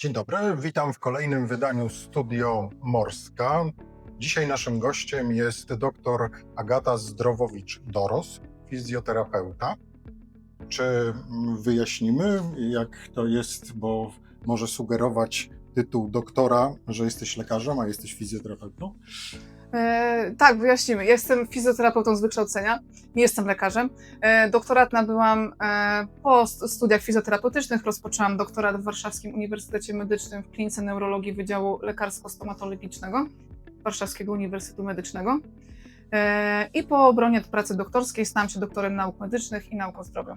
Dzień dobry, witam w kolejnym wydaniu Studio Morska. Dzisiaj naszym gościem jest dr Agata Zdrowowicz-Doros, fizjoterapeuta. Czy wyjaśnimy, jak to jest, bo może sugerować tytuł doktora, że jesteś lekarzem, a jesteś fizjoterapeutą? E, tak, wyjaśnimy. Jestem fizjoterapeutą z wykształcenia, nie jestem lekarzem. E, doktorat nabyłam e, po st- studiach fizjoterapeutycznych. Rozpoczęłam doktorat w Warszawskim Uniwersytecie Medycznym w klinice neurologii Wydziału Lekarsko-Stomatologicznego Warszawskiego Uniwersytetu Medycznego. E, I po obronie pracy doktorskiej stałam się doktorem nauk medycznych i nauk o zdrowiu.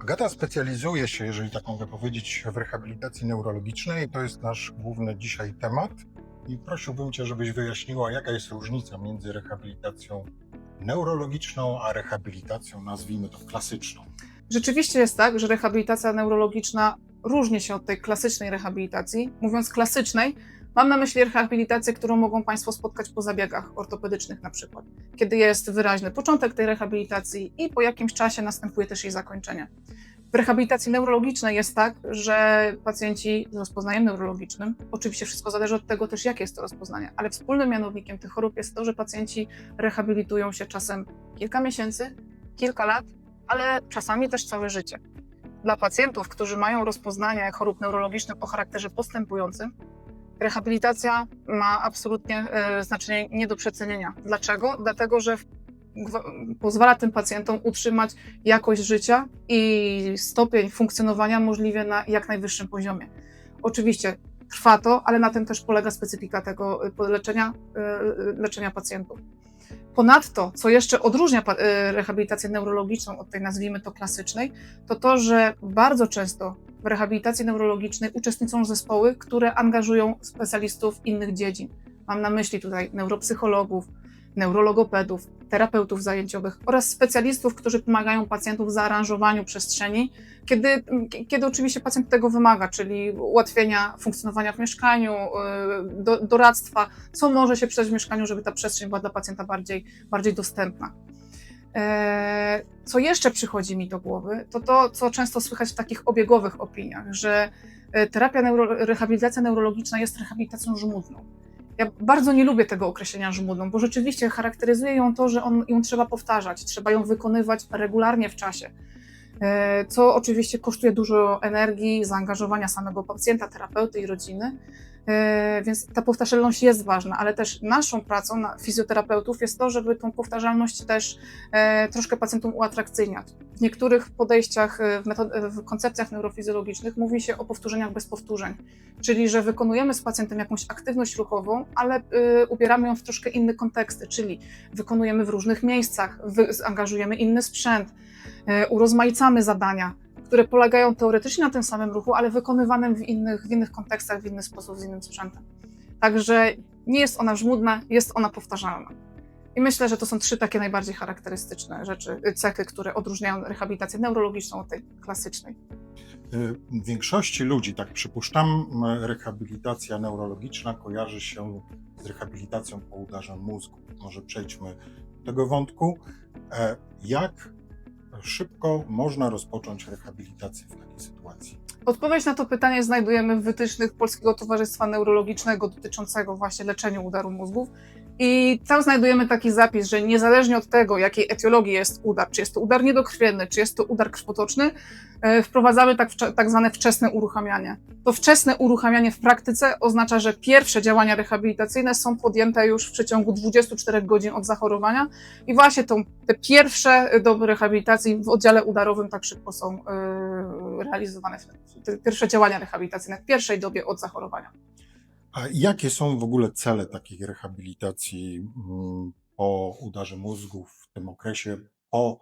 Agata specjalizuje się, jeżeli tak mogę powiedzieć, w rehabilitacji neurologicznej. To jest nasz główny dzisiaj temat. I prosiłbym Cię, żebyś wyjaśniła, jaka jest różnica między rehabilitacją neurologiczną a rehabilitacją, nazwijmy to klasyczną. Rzeczywiście jest tak, że rehabilitacja neurologiczna różni się od tej klasycznej rehabilitacji. Mówiąc klasycznej, mam na myśli rehabilitację, którą mogą Państwo spotkać po zabiegach ortopedycznych na przykład, kiedy jest wyraźny początek tej rehabilitacji i po jakimś czasie następuje też jej zakończenie. W rehabilitacji neurologicznej jest tak, że pacjenci z rozpoznaniem neurologicznym, oczywiście wszystko zależy od tego też, jakie jest to rozpoznanie, ale wspólnym mianownikiem tych chorób jest to, że pacjenci rehabilitują się czasem kilka miesięcy, kilka lat, ale czasami też całe życie. Dla pacjentów, którzy mają rozpoznanie chorób neurologicznych o charakterze postępującym, rehabilitacja ma absolutnie e, znaczenie nie do przecenienia. Dlaczego? Dlatego, że pozwala tym pacjentom utrzymać jakość życia i stopień funkcjonowania możliwie na jak najwyższym poziomie. Oczywiście trwa to, ale na tym też polega specyfika tego e, leczenia, e, leczenia pacjentów. Ponadto, co jeszcze odróżnia rehabilitację neurologiczną od tej, nazwijmy to klasycznej, to to, że bardzo często w rehabilitacji neurologicznej uczestniczą zespoły, które angażują specjalistów innych dziedzin. Mam na myśli tutaj neuropsychologów, neurologopedów, terapeutów zajęciowych oraz specjalistów, którzy pomagają pacjentom w zaaranżowaniu przestrzeni, kiedy, kiedy oczywiście pacjent tego wymaga, czyli ułatwienia funkcjonowania w mieszkaniu, y, do, doradztwa, co może się przydać w mieszkaniu, żeby ta przestrzeń była dla pacjenta bardziej, bardziej dostępna. E, Co jeszcze przychodzi mi do głowy, to to, co często słychać w takich obiegowych opiniach, że e, terapia, neuro, rehabilitacja neurologiczna jest rehabilitacją żmudną. Ja bardzo nie lubię tego określenia żmudną, bo rzeczywiście charakteryzuje ją to, że on, ją trzeba powtarzać, trzeba ją wykonywać regularnie w czasie, E, co oczywiście kosztuje dużo energii, zaangażowania samego pacjenta, terapeuty i rodziny. E, Więc ta powtarzalność jest ważna, ale też naszą pracą na fizjoterapeutów jest to, żeby tą powtarzalność też e, troszkę pacjentom uatrakcyjniać. W niektórych podejściach, e, w, metod- w koncepcjach neurofizjologicznych mówi się o powtórzeniach bez powtórzeń, czyli że wykonujemy z pacjentem jakąś aktywność ruchową, ale ubieramy ją w troszkę inne konteksty, czyli wykonujemy w różnych miejscach, wy- inny sprzęt, urozmaicamy zadania, które polegają teoretycznie na tym samym ruchu, ale wykonywanym w innych, w innych kontekstach, w inny sposób, z innym sprzętem. Także nie jest ona żmudna, jest ona powtarzalna. I myślę, że to są trzy takie najbardziej charakterystyczne rzeczy, cechy, które odróżniają rehabilitację neurologiczną od tej klasycznej. Y, Większości ludzi, tak przypuszczam, rehabilitacja neurologiczna kojarzy się z rehabilitacją po udarze mózgu. Może przejdźmy do tego wątku. E, Jak szybko można rozpocząć rehabilitację w takiej sytuacji? Odpowiedź na to pytanie znajdujemy w wytycznych Polskiego Towarzystwa Neurologicznego dotyczącego właśnie leczenia udaru mózgów. I tam znajdujemy taki zapis, że niezależnie od tego, jakiej etiologii jest udar, czy jest to udar niedokrwienny, czy jest to udar krwotoczny, e, wprowadzamy tak, tak zwane wczesne uruchamianie. To wczesne uruchamianie w praktyce oznacza, że pierwsze działania rehabilitacyjne są podjęte już w przeciągu 24 godzin od zachorowania i właśnie tą, te pierwsze doby rehabilitacji w oddziale udarowym tak szybko są e, realizowane, te pierwsze działania rehabilitacyjne w pierwszej dobie od zachorowania. A jakie są w ogóle cele takiej rehabilitacji mm, po udarze mózgu w tym okresie po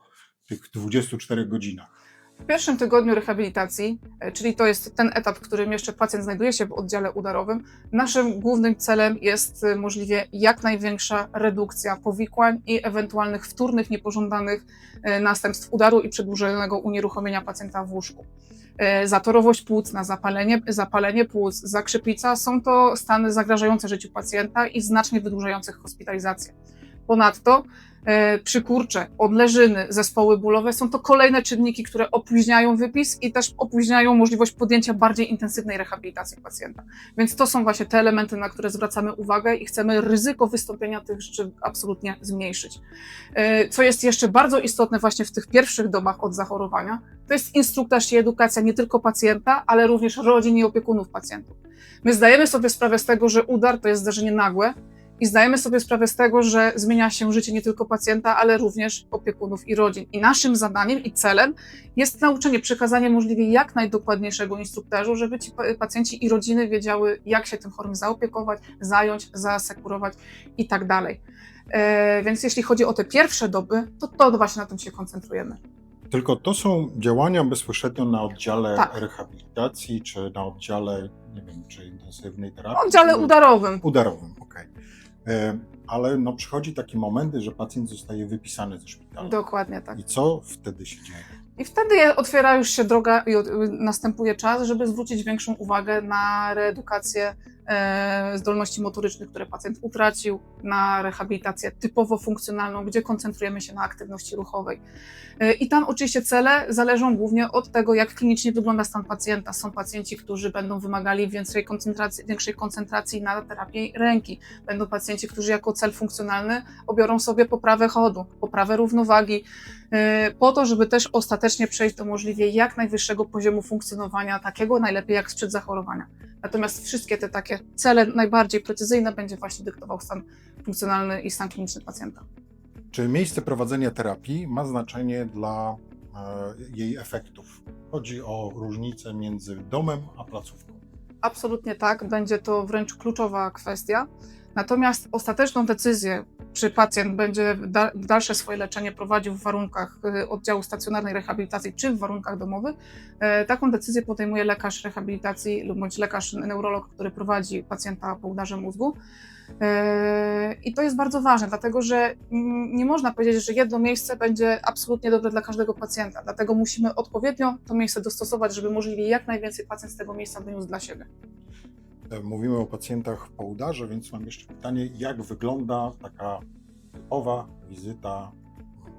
tych 24 godzinach? W pierwszym tygodniu rehabilitacji, e, czyli to jest ten etap, w którym jeszcze pacjent znajduje się w oddziale udarowym, naszym głównym celem jest e, możliwie jak największa redukcja powikłań i ewentualnych wtórnych, niepożądanych e, następstw udaru i przedłużonego unieruchomienia pacjenta w łóżku. E, Zatorowość płucna, zapalenie, zapalenie płuc, zakrzepica są to stany zagrażające życiu pacjenta i znacznie wydłużających hospitalizację. Ponadto przykurcze, odleżyny, zespoły bólowe są to kolejne czynniki, które opóźniają wypis i też opóźniają możliwość podjęcia bardziej intensywnej rehabilitacji pacjenta. Więc to są właśnie te elementy, na które zwracamy uwagę i chcemy ryzyko wystąpienia tych rzeczy absolutnie zmniejszyć. E, Co jest jeszcze bardzo istotne właśnie w tych pierwszych dobach od zachorowania, to jest instruktaż i edukacja nie tylko pacjenta, ale również rodzin i opiekunów pacjentów. My zdajemy sobie sprawę z tego, że udar to jest zdarzenie nagłe i zdajemy sobie sprawę z tego, że zmienia się życie nie tylko pacjenta, ale również opiekunów i rodzin. I naszym zadaniem i celem jest nauczenie, przekazanie możliwie jak najdokładniejszego instruktażu, żeby ci pa- pacjenci i rodziny wiedziały, jak się tym chorym zaopiekować, zająć, zaasekurować i tak dalej. E, Więc jeśli chodzi o te pierwsze doby, to to właśnie na tym się koncentrujemy. Tylko to są działania bezpośrednio na oddziale Tak. rehabilitacji, czy na oddziale, nie wiem, czy intensywnej terapii? Oddziale udarowym. Udarowym, okej. E, Ale no, przychodzi taki moment, że pacjent zostaje wypisany ze szpitala. Dokładnie tak. I co wtedy się dzieje? I wtedy otwiera już się droga i następuje czas, żeby zwrócić większą uwagę na reedukację e, zdolności motorycznych, które pacjent utracił, na rehabilitację typowo funkcjonalną, gdzie koncentrujemy się na aktywności ruchowej. E, I tam oczywiście cele zależą głównie od tego, jak klinicznie wygląda stan pacjenta. Są pacjenci, którzy będą wymagali większej koncentracji, większej koncentracji na terapię ręki. Będą pacjenci, którzy jako cel funkcjonalny obiorą sobie poprawę chodu, poprawę równowagi, e, po to, żeby też ostatecznie przejść do możliwie jak najwyższego poziomu funkcjonowania, takiego najlepiej jak sprzed zachorowania. Natomiast wszystkie te takie cele najbardziej precyzyjne będzie właśnie dyktował stan funkcjonalny i stan kliniczny pacjenta. Czy miejsce prowadzenia terapii ma znaczenie dla e, jej efektów? Chodzi o różnicę między domem a placówką. Absolutnie tak, będzie to wręcz kluczowa kwestia. Natomiast ostateczną decyzję, czy pacjent będzie da- dalsze swoje leczenie prowadził w warunkach y, oddziału stacjonarnej rehabilitacji, czy w warunkach domowych, e, taką decyzję podejmuje lekarz rehabilitacji lub bądź lekarz neurolog, który prowadzi pacjenta po udarze mózgu. E, I to jest bardzo ważne, dlatego że mm, nie można powiedzieć, że jedno miejsce będzie absolutnie dobre dla każdego pacjenta. Dlatego musimy odpowiednio to miejsce dostosować, żeby możliwie jak najwięcej pacjent z tego miejsca wyniósł dla siebie. E, Mówimy o pacjentach po udarze, więc mam jeszcze pytanie, jak wygląda taka typowa wizyta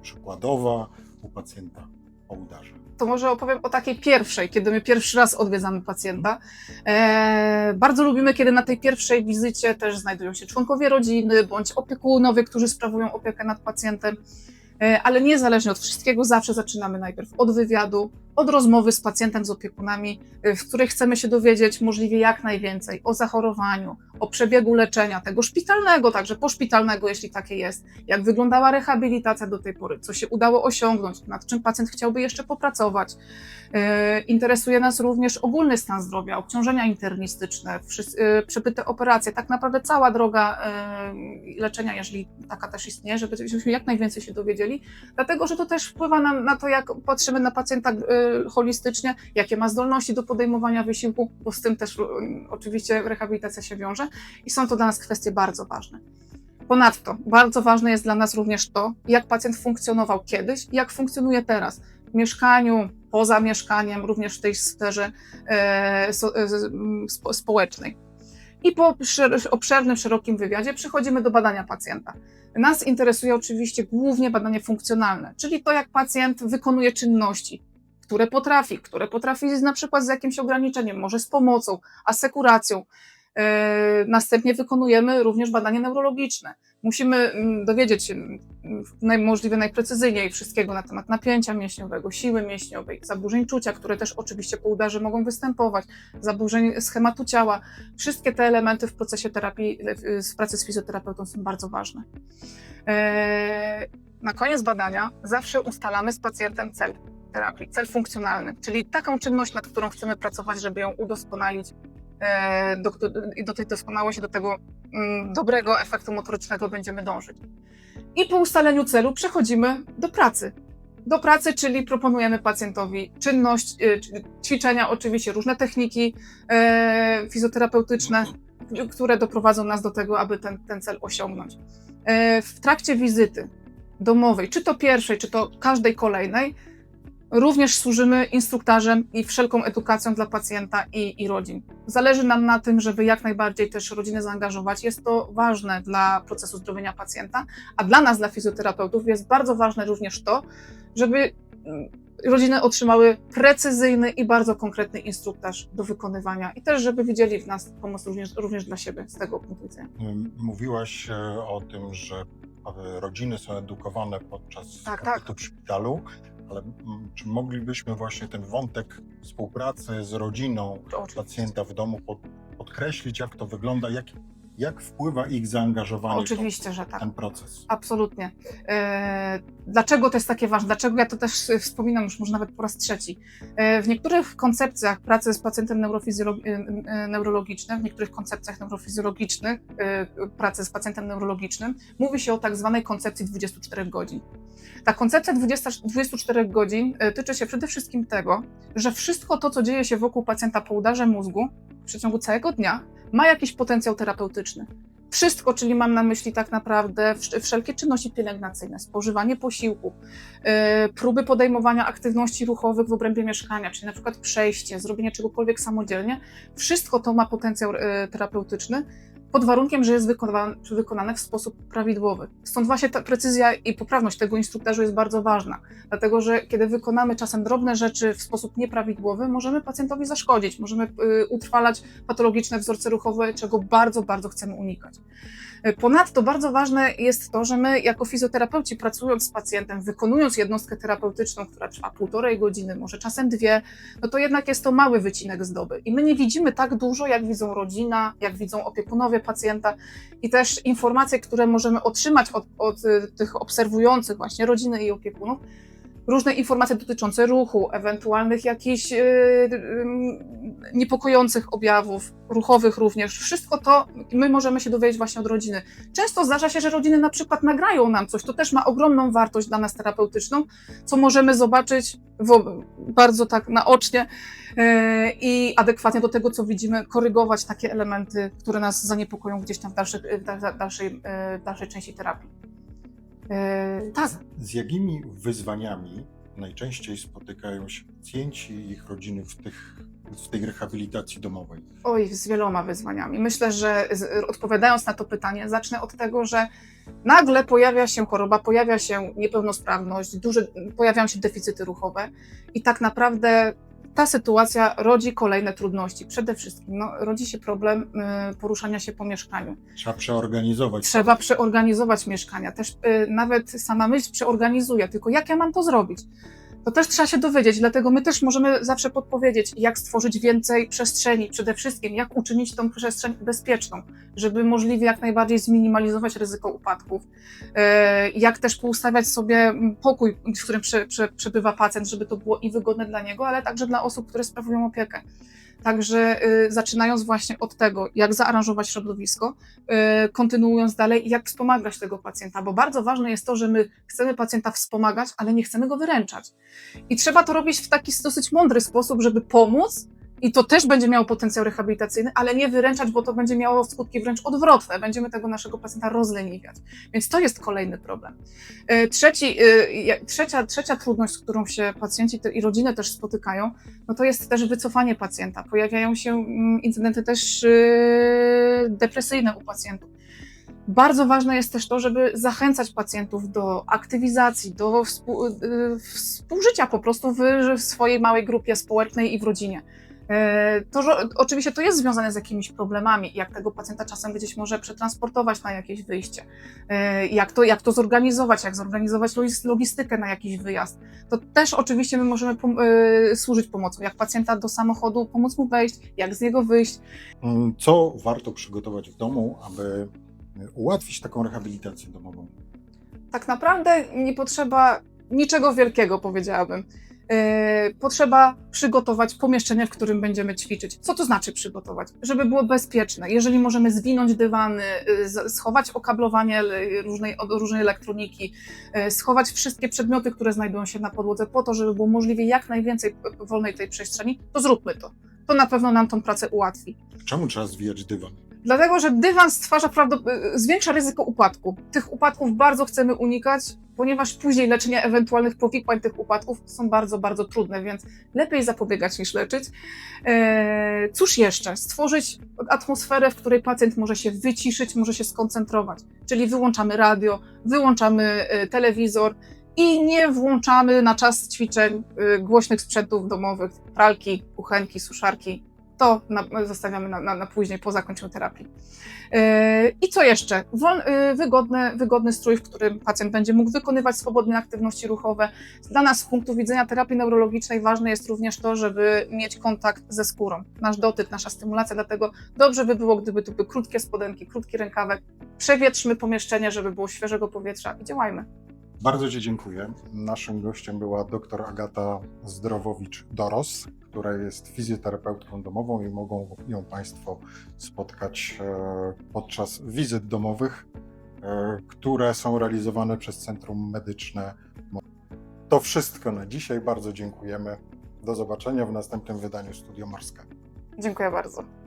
przykładowa u pacjenta po udarze? to może opowiem o takiej pierwszej, kiedy my pierwszy raz odwiedzamy pacjenta. E, bardzo lubimy, kiedy na tej pierwszej wizycie też znajdują się członkowie rodziny bądź opiekunowie, którzy sprawują opiekę nad pacjentem. E, ale niezależnie od wszystkiego, zawsze zaczynamy najpierw od wywiadu, od rozmowy z pacjentem, z opiekunami, e, w której chcemy się dowiedzieć możliwie jak najwięcej o zachorowaniu, o przebiegu leczenia, tego szpitalnego, także poszpitalnego, jeśli takie jest, jak wyglądała rehabilitacja do tej pory, co się udało osiągnąć, nad czym pacjent chciałby jeszcze popracować. E, Interesuje nas również ogólny stan zdrowia, obciążenia internistyczne, wszys- e, przebyte operacje, tak naprawdę cała droga leczenia, jeżeli taka też istnieje, żeby- żebyśmy jak najwięcej się dowiedzieli, dlatego że to też wpływa na, na to, jak patrzymy na pacjenta holistycznie, jakie ma zdolności do podejmowania wysiłku, bo z tym też e, oczywiście rehabilitacja się wiąże i są to dla nas kwestie bardzo ważne. Ponadto bardzo ważne jest dla nas również to, jak pacjent funkcjonował kiedyś i jak funkcjonuje teraz w mieszkaniu, poza mieszkaniem, również w tej sferze e, so, e, m, spo, społecznej. I po szer- obszernym, szerokim wywiadzie przechodzimy do badania pacjenta. Nas interesuje oczywiście głównie badanie funkcjonalne, czyli to, jak pacjent wykonuje czynności, które potrafi, które potrafi na przykład z jakimś ograniczeniem, może z pomocą, asekuracją. E, Następnie wykonujemy również badanie neurologiczne. Musimy mm, dowiedzieć się mm, możliwie najprecyzyjniej wszystkiego na temat napięcia mięśniowego, siły mięśniowej, zaburzeń czucia, które też oczywiście po udarze mogą występować, zaburzeń schematu ciała. Wszystkie te elementy w procesie terapii, w pracy z fizjoterapeutą są bardzo ważne. E, Na koniec badania zawsze ustalamy z pacjentem cel terapii, cel funkcjonalny, czyli taką czynność, nad którą chcemy pracować, żeby ją udoskonalić e, do, do tej doskonałości, do tego mm, dobrego efektu motorycznego będziemy dążyć. I po ustaleniu celu przechodzimy do pracy. Do pracy, czyli proponujemy pacjentowi czynność, e, ćwiczenia, oczywiście różne techniki e, fizjoterapeutyczne, które doprowadzą nas do tego, aby ten, ten cel osiągnąć. W trakcie wizyty domowej, czy to pierwszej, czy to każdej kolejnej, również służymy instruktarzem i wszelką edukacją dla pacjenta i, i rodzin. Zależy nam na tym, żeby jak najbardziej też rodziny zaangażować. Jest to ważne dla procesu zdrowienia pacjenta, a dla nas, dla fizjoterapeutów, jest bardzo ważne również to, żeby mm, rodziny otrzymały precyzyjny i bardzo konkretny instruktaż do wykonywania i też, żeby widzieli w nas pomoc również, również dla siebie z tego punktu widzenia. Ym, Mówiłaś e, o tym, że e, rodziny są edukowane podczas Tak, tak. w szpitalu, ale mm, czy moglibyśmy właśnie ten wątek współpracy z rodziną oczywiście. pacjenta w domu pod, podkreślić, jak to wygląda, jak, jak wpływa ich zaangażowanie Oczywiście, że w tak. ten proces? Absolutnie. E, Dlaczego to jest takie ważne? Dlaczego ja to też e, wspominam już może nawet po raz trzeci? E, W niektórych koncepcjach pracy z pacjentem neurologicznym, w niektórych koncepcjach neurofizjologicznych pracy z pacjentem neurologicznym mówi się o tak zwanej koncepcji 24 godzin. Ta koncepcja 20, 24 godzin tyczy się przede wszystkim tego, że wszystko to, co dzieje się wokół pacjenta po udarze mózgu w przeciągu całego dnia, ma jakiś potencjał terapeutyczny. Wszystko, czyli mam na myśli tak naprawdę wsz- wszelkie czynności pielęgnacyjne, spożywanie posiłku, yy, próby podejmowania aktywności ruchowych w obrębie mieszkania, czyli na przykład przejście, zrobienie czegokolwiek samodzielnie, wszystko to ma potencjał yy, terapeutyczny pod warunkiem, że jest wykonane, w sposób prawidłowy. Stąd właśnie ta precyzja i poprawność tego instruktażu jest bardzo ważna, dlatego że kiedy wykonamy czasem drobne rzeczy w sposób nieprawidłowy, możemy pacjentowi zaszkodzić, możemy yy, utrwalać patologiczne wzorce ruchowe, czego bardzo, bardzo chcemy unikać. Ponadto bardzo ważne jest to, że my jako fizjoterapeuci pracując z pacjentem, wykonując jednostkę terapeutyczną, która trwa półtorej godziny, może czasem dwie, no to jednak jest to mały wycinek z doby. I my nie widzimy tak dużo, jak widzą rodzina, jak widzą opiekunowie pacjenta i też informacje, które możemy otrzymać od, od y, tych obserwujących właśnie rodziny i opiekunów, różne informacje dotyczące ruchu, ewentualnych jakichś yy, yy, niepokojących objawów, ruchowych również. Wszystko to my możemy się dowiedzieć właśnie od rodziny. Często zdarza się, że rodziny na przykład nagrają nam coś, to też ma ogromną wartość dla nas terapeutyczną, co możemy zobaczyć w, bardzo tak naocznie yy, i adekwatnie do tego, co widzimy, korygować takie elementy, które nas zaniepokoją gdzieś tam w dalszej, w da- dalszej, yy, w dalszej części terapii. Yy, tak. Z jakimi wyzwaniami najczęściej spotykają się pacjenci i ich rodziny w, tych, w tej rehabilitacji domowej? Oj, z wieloma wyzwaniami. Myślę, że z, odpowiadając na to pytanie, zacznę od tego, że nagle pojawia się choroba, pojawia się niepełnosprawność, duże, pojawiają się deficyty ruchowe i tak naprawdę ta sytuacja rodzi kolejne trudności. Przede wszystkim no, rodzi się problem y, poruszania się po mieszkaniu. Trzeba przeorganizować. Trzeba przeorganizować mieszkania. Też y, nawet sama myśl przeorganizuję, tylko jak ja mam to zrobić? To też trzeba się dowiedzieć, dlatego my też możemy zawsze podpowiedzieć, jak stworzyć więcej przestrzeni, przede wszystkim jak uczynić tą przestrzeń bezpieczną, żeby możliwie jak najbardziej zminimalizować ryzyko upadków, e, jak też poustawiać sobie pokój, w którym prze, prze, przebywa pacjent, żeby to było i wygodne dla niego, ale także dla osób, które sprawują opiekę. Także y, zaczynając właśnie od tego, jak zaaranżować środowisko, y, kontynuując dalej, jak wspomagać tego pacjenta, bo bardzo ważne jest to, że my chcemy pacjenta wspomagać, ale nie chcemy go wyręczać. I trzeba to robić w taki dosyć mądry sposób, żeby pomóc. I to też będzie miało potencjał rehabilitacyjny, ale nie wyręczać, bo to będzie miało skutki wręcz odwrotne. Będziemy tego naszego pacjenta rozleniwiać. Więc to jest kolejny problem. E, Trzeci, e, trzecia, trzecia trudność, z którą się pacjenci i rodziny też spotykają, no to jest też wycofanie pacjenta. Pojawiają się mm, incydenty też e, depresyjne u pacjentów. Bardzo ważne jest też to, żeby zachęcać pacjentów do aktywizacji, do współ, współżycia po prostu w, w swojej małej grupie społecznej i w rodzinie. E, To, że oczywiście to jest związane z jakimiś problemami, jak tego pacjenta czasem gdzieś może przetransportować na jakieś wyjście, E, jak to, jak to zorganizować, jak zorganizować logis- logistykę na jakiś wyjazd. To też oczywiście my możemy pom- e, służyć pomocą, jak pacjenta do samochodu, pomóc mu wejść, jak z niego wyjść, Mm, Co warto przygotować w domu, aby ułatwić taką rehabilitację domową? tak naprawdę nie potrzeba niczego wielkiego, powiedziałabym. Yy, Potrzeba przygotować pomieszczenie, w którym będziemy ćwiczyć. Co to znaczy przygotować? Żeby było bezpieczne. Jeżeli możemy zwinąć dywany, z- schować okablowanie różnej, różnej elektroniki, yy, schować wszystkie przedmioty, które znajdują się na podłodze, po to, żeby było możliwie jak najwięcej wolnej tej przestrzeni, to zróbmy to. To na pewno nam tą pracę ułatwi. Czemu trzeba zwijać dywan? Dlatego, że dywan stwarza y, zwiększa ryzyko upadku. Tych upadków bardzo chcemy unikać, ponieważ później leczenie ewentualnych powikłań tych upadków są bardzo, bardzo trudne, więc lepiej zapobiegać niż leczyć. Eee, cóż jeszcze? Stworzyć atmosferę, w której pacjent może się wyciszyć, może się skoncentrować. Czyli wyłączamy radio, wyłączamy y, telewizor i nie włączamy na czas ćwiczeń y, głośnych sprzętów domowych, pralki, kuchenki, suszarki. To na, zostawiamy na, na, na później, po zakończeniu terapii. Yy, I co jeszcze? Wol, yy, wygodny, wygodny strój, w którym pacjent będzie mógł wykonywać swobodne aktywności ruchowe. Dla nas z punktu widzenia terapii neurologicznej ważne jest również to, żeby mieć kontakt ze skórą. Nasz dotyk, nasza stymulacja, dlatego dobrze by było, gdyby tu były krótkie spodenki, krótki rękawek. Przewietrzmy pomieszczenie, żeby było świeżego powietrza i działajmy. Bardzo Ci dziękuję. Naszym gościem była dr Agata Zdrowowicz-Doros, która jest fizjoterapeutką domową i mogą ją Państwo spotkać e, podczas wizyt domowych, e, które są realizowane przez Centrum Medyczne. To wszystko na dzisiaj. Bardzo dziękujemy. Do zobaczenia w następnym wydaniu Studio Morska. Dziękuję bardzo.